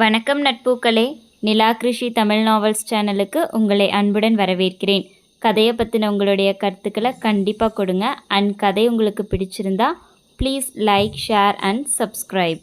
வணக்கம் நட்பூக்களே. நிலா கிருஷி தமிழ் நாவல்ஸ் சேனலுக்கு உங்களை அன்புடன் வரவேற்கிறேன். கதையை பற்றின உங்களுடைய கருத்துக்களை கண்டிப்பாக கொடுங்க. அண்ட் கதை உங்களுக்கு பிடிச்சிருந்தா please like share and subscribe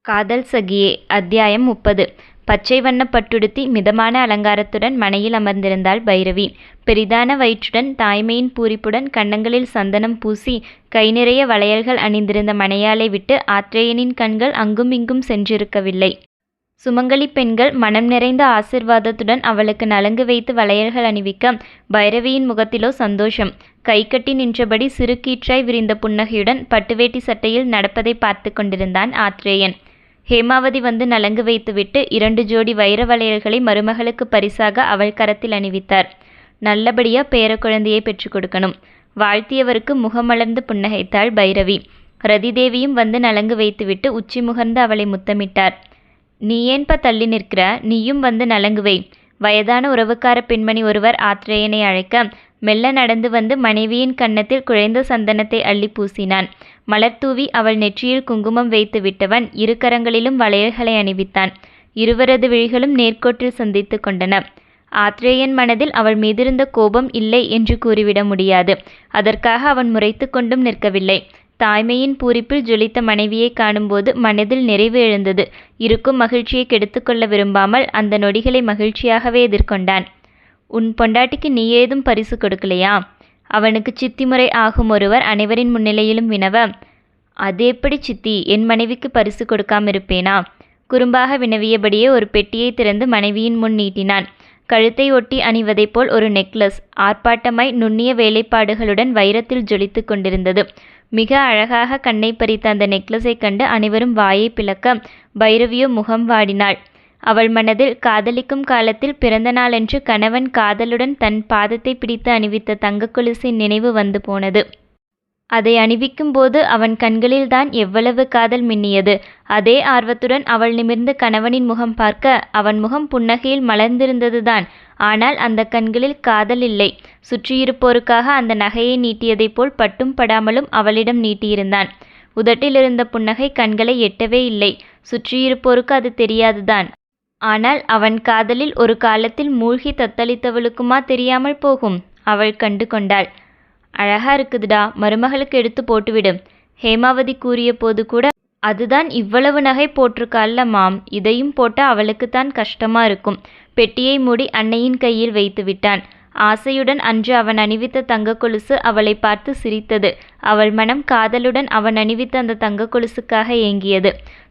காதல் சகியே அத்தியாயம் முப்பது. பச்சை வண்ண பட்டுடுத்தி மிதமான அலங்காரத்துடன் மனையில் அமர்ந்திருந்தாள் பைரவி. பெரிதான வயிற்றுடன் தாய்மையின் பூரிப்புடன் கன்னங்களில் சந்தனம் பூசி கை நிறைய வளையல்கள் அணிந்திருந்த மனையாளை விட்டு ஆத்ரேயனின் கண்கள் அங்கும் இங்கும் சென்றிருக்கவில்லை. சுமங்கலி பெண்கள் மனம் நிறைந்த ஆசிர்வாதத்துடன் அவளுக்கு நலங்கு வைத்து வளையல்கள் அணிவிக்க பைரவியின் முகத்திலோ சந்தோஷம். கைகட்டி நின்றபடி சிறு கீற்றாய் விரிந்த புன்னகையுடன் பட்டுவேட்டி சட்டையில் நடப்பதை பார்த்து கொண்டிருந்தான் ஆத்ரேயன். ஹேமாவதி வந்து நலங்கு வைத்துவிட்டு இரண்டு ஜோடி வைர வளையல்களை மருமகளுக்கு பரிசாக அவள் கரத்தில் அணிவித்தார். நல்லபடியா பேர குழந்தையை பெற்றுக் கொடுக்கணும். வாழ்த்தியவருக்கு முகமலர்ந்து புன்னகைத்தாள் பைரவி. ரதிதேவியும் வந்து நலங்கு வைத்துவிட்டு உச்சி முகர்ந்து அவளை முத்தமிட்டார். நீ ஏன்பா தள்ளி நிற்கிற? நீயும் வந்து நலங்குவை. வயதான உறவுக்கார பெண்மணி ஒருவர் ஆத்ரேயனை அழைக்க மெல்ல நடந்து வந்து மனைவியின் கன்னத்தில் குழைந்த சந்தனத்தை அள்ளி பூசினான். மலர் தூவி அவள் நெற்றியில் குங்குமம் வைத்து விட்டவன் இரு கரங்களிலும் வளையல்களை அணிவித்தான். இருவரது விழிகளும் நேர்கோட்டில் சந்தித்து கொண்டன. ஆத்ரேயன் மனதில் அவள் மீதிருந்த கோபம் இல்லை என்று கூறிவிட முடியாது. அதற்காக அவன் முறைத்து கொண்டும் நிற்கவில்லை. தாய்மையின் பூரிப்பில் ஜொலித்த மனைவியை காணும்போது மனதில் நிறைவு எழுந்தது. இருக்கும் மகிழ்ச்சியை கெடுத்துக்கொள்ள விரும்பாமல் அந்த நொடிகளை மகிழ்ச்சியாகவே எதிர்கொண்டான். உன் பொண்டாட்டிக்கு நீ ஏதும் பரிசு கொடுக்கலையா? அவனுக்கு சித்தி முறை ஆகும் ஒருவர் அனைவரின் முன்னிலையிலும் வினவ. அது எப்படி சித்தி? என் மனைவிக்கு பரிசு கொடுக்காம இருப்பேனா குறும்பாக வினவியபடியே ஒரு பெட்டியை திறந்து மனைவியின் முன் நீட்டினான். கழுத்தை ஒட்டி அணிவதைப் போல் ஒரு நெக்லஸ் ஆர்ப்பாட்டமாய் நுண்ணிய வேலைப்பாடுகளுடன் வைரத்தில் ஜொலித்து கொண்டிருந்தது. மிக அழகாக கண்ணை பறித்த அந்த நெக்லஸை கண்டு அனைவரும் வாயை பிளக்க பைரவியோ முகம் வாடினாள். அவள் மனதில் காதலிக்கும் காலத்தில் பிறந்த நாளன்று கணவன் காதலுடன் தன் பாதத்தை பிடித்து அணிவித்த தங்க கொலுசின் நினைவு வந்து போனது. அதை அணிவிக்கும் போது அவன் கண்களில்தான் எவ்வளவு காதல் மின்னியது. அதே ஆர்வத்துடன் அவள் நிமிர்ந்து கணவனின் முகம் பார்க்க அவன் முகம் புன்னகையில் மலர்ந்திருந்ததுதான். ஆனால் அந்த கண்களில் காதல் இல்லை. சுற்றியிருப்போருக்காக அந்த நகையை நீட்டியதைப் போல் பட்டும் படாமலும் அவளிடம் நீட்டியிருந்தான். உதட்டிலிருந்த புன்னகை கண்களை எட்டவே இல்லை. சுற்றியிருப்போருக்கு அது தெரியாதுதான். ஆனால் அவன் காதலில் ஒரு காலத்தில் மூழ்கி தத்தளித்தவளுக்குமா தெரியாமல் போகும்? அவள் கண்டு அழகா இருக்குதுடா மருமகளுக்கு எடுத்து போட்டுவிடு. ஹேமாவதி கூறிய போது கூட அதுதான் இவ்வளவு நகை போட்டிருக்கால்ல மாம். இதையும் போட்டால் அவளுக்குத்தான் கஷ்டமா இருக்கும். பெட்டியை மூடி அன்னையின் கையில் வைத்து விட்டான். ஆசையுடன் அன்று அவன் அணிவித்த தங்க கொலுசு அவளை பார்த்து சிரித்தது. அவள் மனம் காதலுடன் அவன் அணிவித்த அந்த தங்க கொலுசுக்காக ஏங்கியது.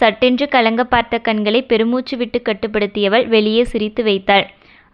சட்டென்று கலங்க பார்த்த கண்களை பெருமூச்சு விட்டு கட்டுப்படுத்தியவள் வெளியே சிரித்து வைத்தாள்.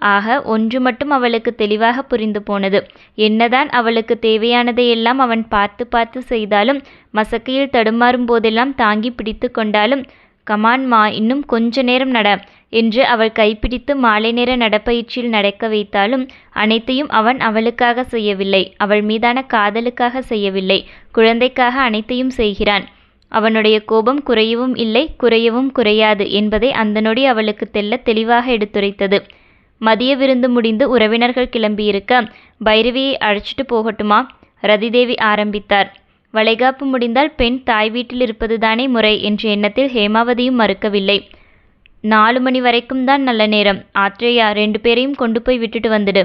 ஆக ஒன்று மட்டும் அவளுக்கு தெளிவாக புரிந்து போனது. என்னதான் அவளுக்கு தேவையானதையெல்லாம் அவன் பார்த்து பார்த்து செய்தாலும் மசக்கையில் தடுமாறும் போதெல்லாம் தாங்கி பிடித்து கொண்டாலும் கமான் மா இன்னும் கொஞ்ச நேரம் நட என்று அவள் கைப்பிடித்து மாலை நேர நடப்பயிற்சியில் நடக்க வைத்தாலும் அனைத்தையும் அவன் அவளுக்காக செய்யவில்லை. அவள் மீதான காதலுக்காக செய்யவில்லை. குழந்தைக்காக அனைத்தையும் செய்கிறான். அவனுடைய கோபம் குறையவும் இல்லை குறையவும் குறையாது என்பதை அந்த நொடி அவளுக்கு தெல்ல தெளிவாக எடுத்துரைத்தது. மதிய விருந்து முடிந்து உறவினர்கள் கிளம்பியிருக்க பைரவியை அழைச்சிட்டு போகட்டுமா? ரதிதேவி ஆரம்பித்தார். வளைகாப்பு முடிந்தால் பெண் தாய் வீட்டில் இருப்பதுதானே முறை என்ற எண்ணத்தில் ஹேமாவதியும் மறுக்கவில்லை. நாலு மணி வரைக்கும் தான் நல்ல நேரம். ஆத்ரேயா ரெண்டு பேரையும் கொண்டு போய் விட்டுட்டு வந்துடு.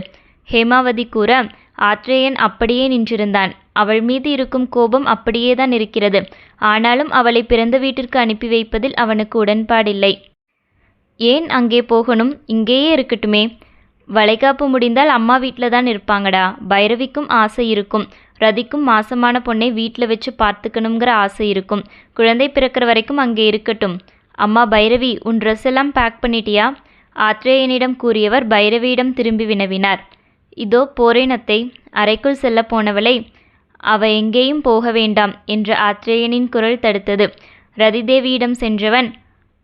ஹேமாவதி கூற ஆத்ரேயன் அப்படியே நின்றிருந்தான். அவள் மீது இருக்கும் கோபம் அப்படியே தான் இருக்கிறது. ஆனாலும் அவளை பிறந்த வீட்டிற்கு அனுப்பி வைப்பதில் அவனுக்கு உடன்பாடில்லை. ஏன் அங்கே போகணும்? இங்கேயே இருக்கட்டுமே. வளைகாப்பு முடிந்தால் அம்மா வீட்டில் தான் இருப்பாங்கடா. பைரவிக்கும் ஆசை இருக்கும். ரதிக்கும் மாசமான பொண்ணை வீட்டில் வச்சு பார்த்துக்கணுங்கிற ஆசை இருக்கும். குழந்தை பிறக்கிற வரைக்கும் அங்கே இருக்கட்டும். அம்மா பைரவி உன் ட்ரெஸ் எல்லாம் பேக் பண்ணிட்டியா? ஆத்ரேயனிடம் கூறியவர் பைரவியிடம் திரும்பி வினவினார். இதோ போரேனத்தை அறைக்குள் செல்ல போனவளை அவ எங்கேயும் போக வேண்டாம் என்ற ஆத்ரேயனின் குரல் தடுத்தது. ரதிதேவியிடம் சென்றவன்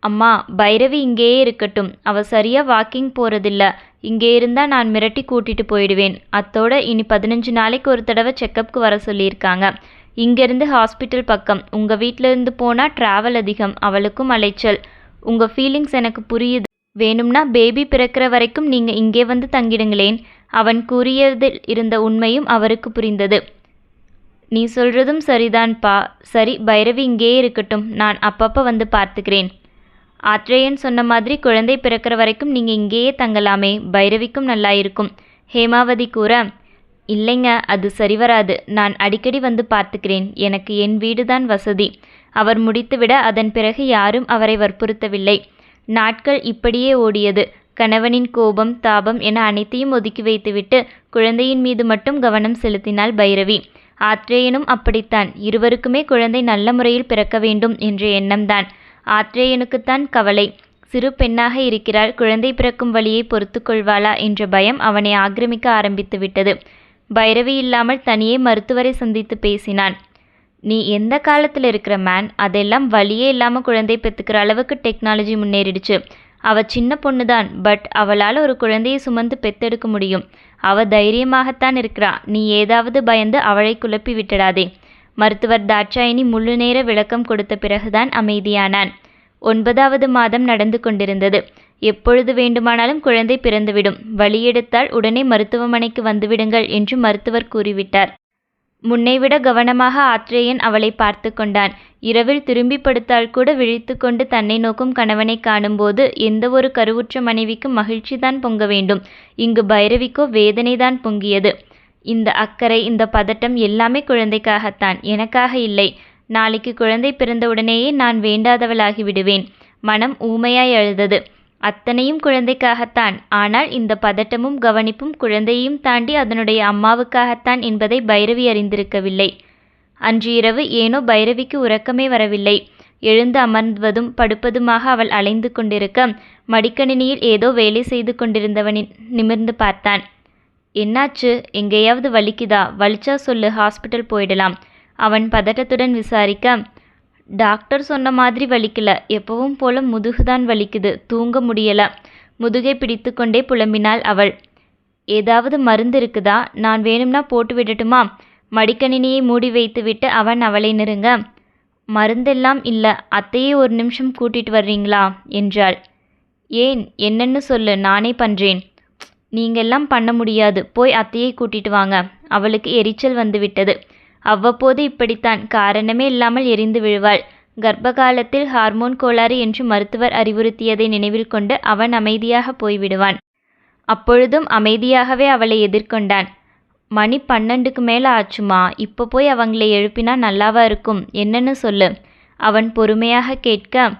அம்மா பைரவி இங்கேயே இருக்கட்டும். அவ சரியா வாக்கிங் போறதில்ல. இங்கே இருந்தா நான் மிரட்டி கூட்டிட்டு போயிடுவேன். அத்தோட இனி பதினஞ்சு நாளைக்கு ஒரு தடவை செக்கப்க்கு வர சொல்லியிருக்காங்க. இங்கேருந்து ஹாஸ்பிட்டல் பக்கம். உங்கள் வீட்டிலேருந்து இருந்து ட்ராவல் அதிகம். அவளுக்கும் அலைச்சல். உங்கள் ஃபீலிங்ஸ் எனக்கு புரியுது. வேணும்னா பேபி பிறக்கிற வரைக்கும் நீங்கள் இங்கே வந்து தங்கிடுங்களேன். அவன் கூறியதில் இருந்த உண்மையும் அவருக்கு புரிந்தது. நீ சொல்கிறதும் சரிதான்ப்பா சரி பைரவி இங்கேயே இருக்கட்டும். நான் அப்பப்போ வந்து பார்த்துக்கிறேன். ஆத்ரேயன் சொன்ன மாதிரி குழந்தை பிறக்கிற வரைக்கும் நீங்கள் இங்கேயே தங்கலாமே பைரவிக்கும் நல்லா இருக்கும். ஹேமாவதி கூற இல்லைங்க அது சரி வராது. நான் அடிக்கடி வந்து பார்த்துக்கிறேன். எனக்கு என் வீடுதான் வசதி அவர் முடித்துவிட அதன் பிறகு யாரும் அவரை வற்புறுத்தவில்லை. நாட்கள் இப்படியே ஓடியது. கணவனின் கோபம் தாபம் என அனைத்தையும் ஒதுக்கி வைத்துவிட்டு குழந்தையின் மீது மட்டும் கவனம் செலுத்தினாள் பைரவி. ஆத்ரேயனும் அப்படித்தான். இருவருக்குமே குழந்தை நல்ல முறையில் பிறக்க வேண்டும் என்ற எண்ணம்தான். ஆத்ரேயனுக்குத்தான் கவலை. சிறு பெண்ணாக இருக்கிறாள். குழந்தை பிறக்கும் வழியை பொறுத்து கொள்வாளா என்ற பயம் அவனை ஆக்கிரமிக்க ஆரம்பித்து விட்டது. பைரவி இல்லாமல் தனியே மருத்துவரை சந்தித்து பேசினான். நீ எந்த காலத்தில் இருக்கிற மேன் அதெல்லாம் வழியே இல்லாமல் குழந்தை பெற்றுக்கிற அளவுக்கு டெக்னாலஜி முன்னேறிடுச்சு. அவ சின்ன பொண்ணு தான் பட் அவளால் ஒரு குழந்தையை சுமந்து பெத்தெடுக்க முடியும். அவ தைரியமாகத்தான் இருக்கிறா. நீ ஏதாவது பயந்து அவளை குழப்பி விட்டுடாதே. மருத்துவர் தாட்சாயினி முழு நேர விளக்கம் கொடுத்த பிறகுதான் அமைதியானான். ஒன்பதாவது மாதம் நடந்து கொண்டிருந்தது. எப்பொழுது வேண்டுமானாலும் குழந்தை பிறந்துவிடும். வழியெடுத்தால் உடனே மருத்துவமனைக்கு வந்துவிடுங்கள் என்று மருத்துவர் கூறிவிட்டார். முன்னைவிட கவனமாக ஆத்ரேயன் அவளை பார்த்து கொண்டான். இரவில் திரும்பி படுத்தால் கூட விழித்து கொண்டு தன்னை நோக்கும் கணவனை காணும்போது எந்த ஒரு கருவுற்ற மனைவிக்கும் மகிழ்ச்சிதான் பொங்க வேண்டும். இங்கு பைரவிக்கோ வேதனைதான் பொங்கியது. இந்த அக்கறை இந்த பதட்டம் எல்லாமே குழந்தைக்காகத்தான். எனக்காக இல்லை. நாளைக்கு குழந்தை பிறந்தவுடனேயே நான் வேண்டாதவளாகி விடுவேன். மனம் ஊமையாய் அழுதது. அத்தனையும் குழந்தைக்காகத்தான். ஆனால் இந்த பதட்டமும் கவனிப்பும் குழந்தையையும் தாண்டி அதனுடைய அம்மாவுக்காகத்தான் என்பதை பைரவி அறிந்திருக்கவில்லை. அன்று இரவு ஏனோ பைரவிக்கு உறக்கமே வரவில்லை. எழுந்து அமர்வதும் படுப்பதுமாக அவள் அலைந்து கொண்டிருக்க மடிக்கணினியில் ஏதோ வேலை செய்து கொண்டிருந்தவனின் நிமிர்ந்து பார்த்தான். என்னாச்சு? எங்கேயாவது வலிக்குதா? வலிச்சா சொல்லு ஹாஸ்பிட்டல் போயிடலாம். அவன் பதட்டத்துடன் விசாரிக்க டாக்டர் சொன்ன மாதிரி வலிக்கல. எப்பவும் போல முதுகுதான் வலிக்குது. தூங்க முடியல. முதுகை பிடித்து கொண்டே புலம்பினாள் அவள். ஏதாவது மருந்து இருக்குதா? நான் வேணும்னா போட்டு விடட்டுமா? மடிக்கணினியை மூடி வைத்துவிட்டு அவன் அவளை நெருங்க மருந்தெல்லாம் இல்லை. அத்தையே ஒரு நிமிஷம் கூட்டிட்டு வர்றீங்களா? என்றாள். ஏன்? என்னன்னு சொல்லு நானே பண்றேன். நீங்கெல்லாம் பண்ண முடியாது. போய் அத்தையை கூட்டிட்டு வாங்க. அவளுக்கு எரிச்சல் வந்துவிட்டது. அவ்வப்போது இப்படித்தான். காரணமே இல்லாமல் எரிந்து விழுவாள். கர்ப்ப காலத்தில் ஹார்மோன் கோளாறு என்று மருத்துவர் அறிவுறுத்தியதை நினைவில் கொண்டு அவன் அமைதியாக போய்விடுவான். அப்பொழுதும் அமைதியாகவே அவளை எதிர்கொண்டான். மணி பன்னெண்டுக்கு மேலே ஆச்சுமா? இப்போ போய் அவங்களை எழுப்பினா நல்லாவா இருக்கும்? என்னன்னு சொல்லு. அவன் பொறுமையாக கேட்க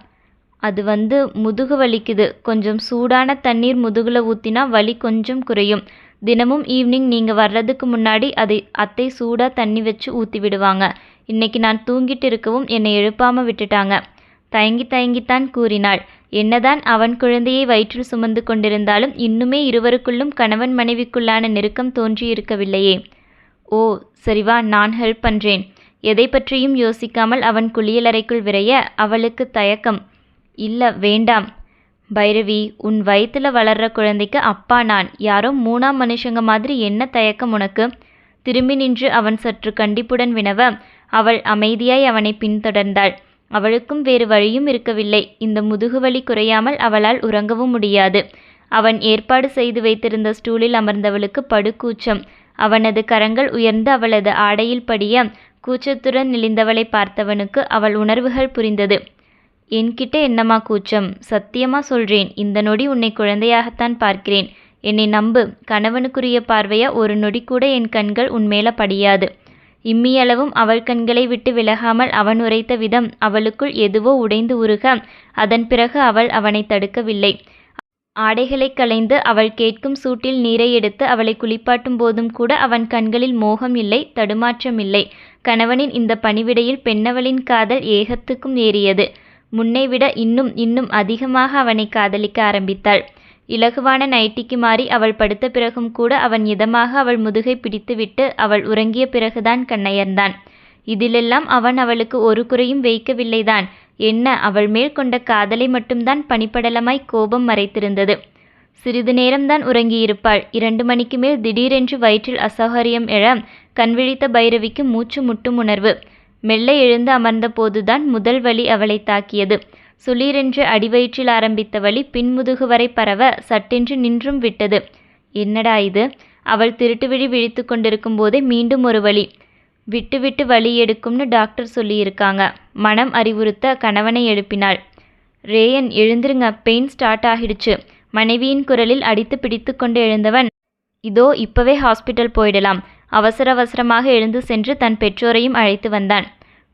அது வந்து முதுகு வலிக்குது. கொஞ்சம் சூடான தண்ணீர் முதுகில் ஊற்றினா வலி கொஞ்சம் குறையும். தினமும் ஈவினிங் நீங்கள் வர்றதுக்கு முன்னாடி அதை அத்தை சூடாக தண்ணி வச்சு ஊற்றி விடுவாங்க. இன்னைக்கு நான் தூங்கிட்டு இருக்கவும் என்னை எழுப்பாமல் விட்டுட்டாங்க. தயங்கி தயங்கித்தான் கூறினாள். என்னதான் அவன் குழந்தையை வயிற்றில் சுமந்து கொண்டிருந்தாலும் இன்னுமே இருவருக்குள்ளும் கணவன் மனைவிக்குள்ளான நெருக்கம் தோன்றியிருக்கவில்லையே. ஓ சரிவா நான் ஹெல்ப் பண்ணுறேன் எதை பற்றியும் யோசிக்காமல் அவன் குளியலறைக்குள் விரைய அவளுக்கு தயக்கம். இல்லை வேண்டாம். பைரவி உன் வயித்துல வளர்ற குழந்தைக்கு அப்பா நான். யாரோ மூணாம் மனுஷங்க மாதிரி என்ன தயக்கம் உனக்கு? திரும்பி நின்று அவன் சற்று கண்டிப்புடன் வினவ அவள் அமைதியாய் அவனை பின்தொடர்ந்தாள். அவளுக்கும் வேறு வழியும் இருக்கவில்லை. இந்த முதுகுவலி குறையாமல் அவளால் உறங்கவும் முடியாது. அவன் ஏற்பாடு செய்து வைத்திருந்த ஸ்டூலில் அமர்ந்தவளுக்கு படுகூச்சம். அவனது கரங்கள் உயர்ந்து அவளது ஆடையில் படிய கூச்சத்துடன் நெளிந்தவளை பார்த்தவனுக்கு அவள் உணர்வுகள் புரிந்தது. என்கிட்ட என்னம்மா கூச்சம்? சத்தியமா சொல்றேன். இந்த நொடி உன்னை குழந்தையாகத்தான் பார்க்கிறேன். என்னை நம்பு. கணவனுக்குரிய பார்வையா ஒரு நொடி கூட என் கண்கள் உன்மேல படியாது. இம்மியளவும் அவள் கண்களை விட்டு விலகாமல் அவன் உரைத்த விதம் அவளுக்குள் எதுவோ உடைந்து உருக அதன் பிறகு அவள் அவனை தடுக்கவில்லை. ஆடைகளை களைந்து அவள் கேட்கும் சூட்டில் நீரை எடுத்து அவளை குளிப்பாட்டும் போதும் கூட அவன் கண்களில் மோகம் இல்லை தடுமாற்றம் இல்லை. கணவனின் இந்த பணிவிடையில் பெண்ணவளின் காதல் ஏகத்துக்கும் ஏறியது. முன்னைவிட இன்னும் இன்னும் அதிகமாக அவனை காதலிக்க ஆரம்பித்தாள். இலகுவான நைட்டிக்கு மாறி அவள் படுத்த பிறகும் கூட அவன் இதமாக அவள் முதுகை பிடித்துவிட்டு அவள் உறங்கிய பிறகுதான் கண்ணயர்ந்தான். இதிலெல்லாம் அவன் அவளுக்கு ஒரு குறையும் வைக்கவில்லைதான். என்ன அவள் மேல் கொண்ட காதலை மட்டும்தான் பனிப்படலமாய் கோபம் மறைத்திருந்தது. சிறிது நேரம்தான் உறங்கியிருப்பாள். இரண்டு மணிக்கு மேல் திடீரென்று வயிற்றில் அசௌகரியம் எழ கண்விழித்த பைரவிக்கு மூச்சு முட்டும் உணர்வு. மெல்ல எழுந்து அமர்ந்த போதுதான் முதல் வலி அவளை தாக்கியது. சுளீரென்று அடிவயிற்றில் ஆரம்பித்த வலி பின்முதுகு வரை பரவ சட்டென்று நின்றும் விட்டது. என்னடா இது அவள் திருட்டுவிழி விழித்து கொண்டிருக்கும் போதே மீண்டும் ஒரு வழி விட்டு விட்டு வலி எடுக்கும்னு டாக்டர் சொல்லியிருக்காங்க மனம் அறிவுறுத்த கணவனை எழுப்பினாள். ரேயன் எழுந்திருங்க. பெயின் ஸ்டார்ட் ஆகிடுச்சு. மனைவியின் குரலில் அடித்து பிடித்து கொண்டு எழுந்தவன் இதோ இப்பவே ஹாஸ்பிட்டல் போயிடலாம். அவசர அவசரமாக எழுந்து சென்று தன் பெற்றோரையும் அழைத்து வந்தான்.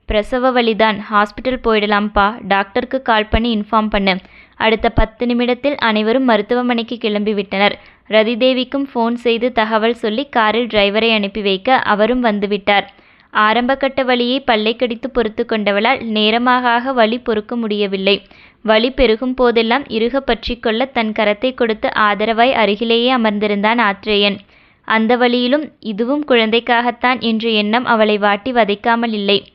பிரசவ வழிதான். ஹாஸ்பிட்டல் போயிடலாம்ப்பா. டாக்டருக்கு கால் பண்ணி இன்ஃபார்ம் பண்ணு. அடுத்த பத்து நிமிடத்தில் அனைவரும் மருத்துவமனைக்கு கிளம்பிவிட்டனர். ரதிதேவிக்கும் ஃபோன் செய்து தகவல் சொல்லி காரில் டிரைவரை அனுப்பி வைக்க அவரும் வந்துவிட்டார். ஆரம்பகட்ட வலியை பல்லை கடித்து பொறுத்து கொண்டவளால் நேரமாக ஆக வலி பொறுக்க முடியவில்லை. வலி பெருகும் போதெல்லாம் இறுக பற்றி கொள்ள தன் கரத்தை கொடுத்து ஆதரவாய் அருகிலேயே அமர்ந்திருந்தான் ஆத்ரேயன். அந்த வழியிலும் இதுவும் குழந்தைக்காகத்தான் என்ற எண்ணம் அவளை வாட்டி வதைக்காமல் இல்லை.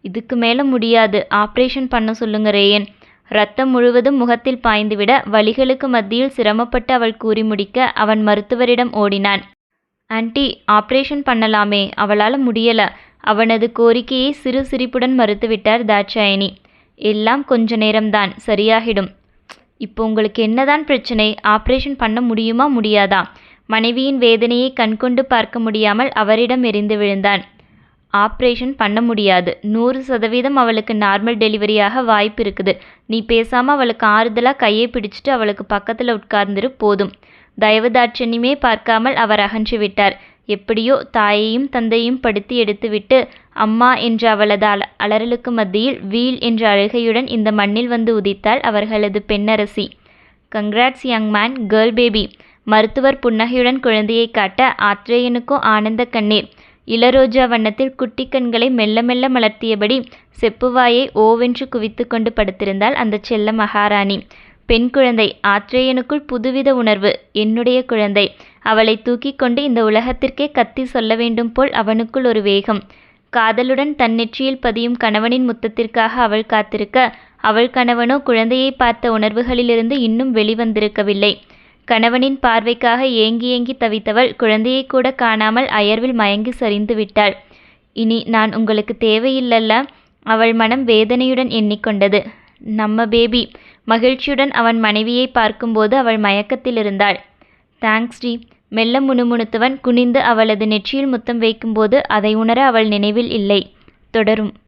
இதுக்கு மேலே முடியாது. ஆப்ரேஷன் பண்ண சொல்லுங்க ரேயன். ரத்தம் முழுவதும் முகத்தில் பாய்ந்துவிட வழிகளுக்கு மத்தியில் சிரமப்பட்டு அவள் கூறி முடிக்க அவன் மருத்துவரிடம் ஓடினான். ஆன்டி ஆப்ரேஷன் பண்ணலாமே. அவளால் முடியல. அவனது கோரிக்கையை சிறு சிரிப்புடன் மறுத்துவிட்டார் தாட்சாயணி. எல்லாம் கொஞ்ச நேரம்தான். சரியாகிடும். இப்போ உங்களுக்கு என்னதான் பிரச்சனை? ஆப்ரேஷன் பண்ண முடியுமா? முடியாதா? மனைவியின் வேதனையை கண்கொண்டு பார்க்க முடியாமல் அவரிடம் எரிந்து விழுந்தான். ஆப்ரேஷன் பண்ண முடியாது. நூறு சதவீதம் அவளுக்கு நார்மல் டெலிவரியாக வாய்ப்பு இருக்குது. நீ பேசாமல் அவளுக்கு ஆறுதலாக கையை பிடிச்சிட்டு அவளுக்கு பக்கத்தில் உட்கார்ந்துரு போதும். தயவு பார்க்காமல் அவர் அகன்று விட்டார். எப்படியோ தாயையும் தந்தையும் படுத்து எடுத்துவிட்டு அம்மா என்ற அவளது அல அலறலுக்கு மத்தியில் வீல் என்ற அழுகையுடன் இந்த மண்ணில் வந்து உதித்தாள் அவர்களது பெண்ணரசி. Congrats young man girl baby. மருத்துவர் புன்னகையுடன் குழந்தையை காட்ட ஆத்ரேயனுக்கும் ஆனந்த கண்ணீர். இளரோஜா வண்ணத்தில் குட்டி கண்களை மெல்ல மெல்ல மலர்த்தியபடி செப்புவாயை ஓவென்று குவித்து கொண்டு படுத்திருந்தாள் அந்த செல்ல மகாராணி. பெண் குழந்தை ஆத்ரேயனுக்குள் புதுவித உணர்வு. என்னுடைய குழந்தை அவளை தூக்கி கொண்டு இந்த உலகத்திற்கே கத்தி சொல்ல வேண்டும் போல் அவனுக்குள் ஒரு வேகம். காதலுடன் தன் நெற்றியில் பதியும் கணவனின் முத்தத்திற்காக அவள் காத்திருக்க அவள் கணவனோ குழந்தையை பார்த்த உணர்வுகளிலிருந்து இன்னும் வெளிவந்திருக்கவில்லை. கணவனின் பார்வைக்காக ஏங்கி ஏங்கி தவித்தவள் குழந்தையை கூட காணாமல் அயர்வில் மயங்கி சரிந்து விட்டாள். இனி நான் உங்களுக்கு தேவையில்லல்ல. அவள் மனம் வேதனையுடன் எண்ணிக்கொண்டது. நம்ம பேபி. மகிழ்ச்சியுடன் அவன் மனைவியை பார்க்கும்போது அவள் மயக்கத்தில் இருந்தாள் தேங்க்ஸ் டி. மெல்ல முணுமுணுத்தவன் குனிந்து அவளது நெற்றியில் முத்தம் வைக்கும்போது அதை உணர அவள் நினைவில் இல்லை. தொடரும்.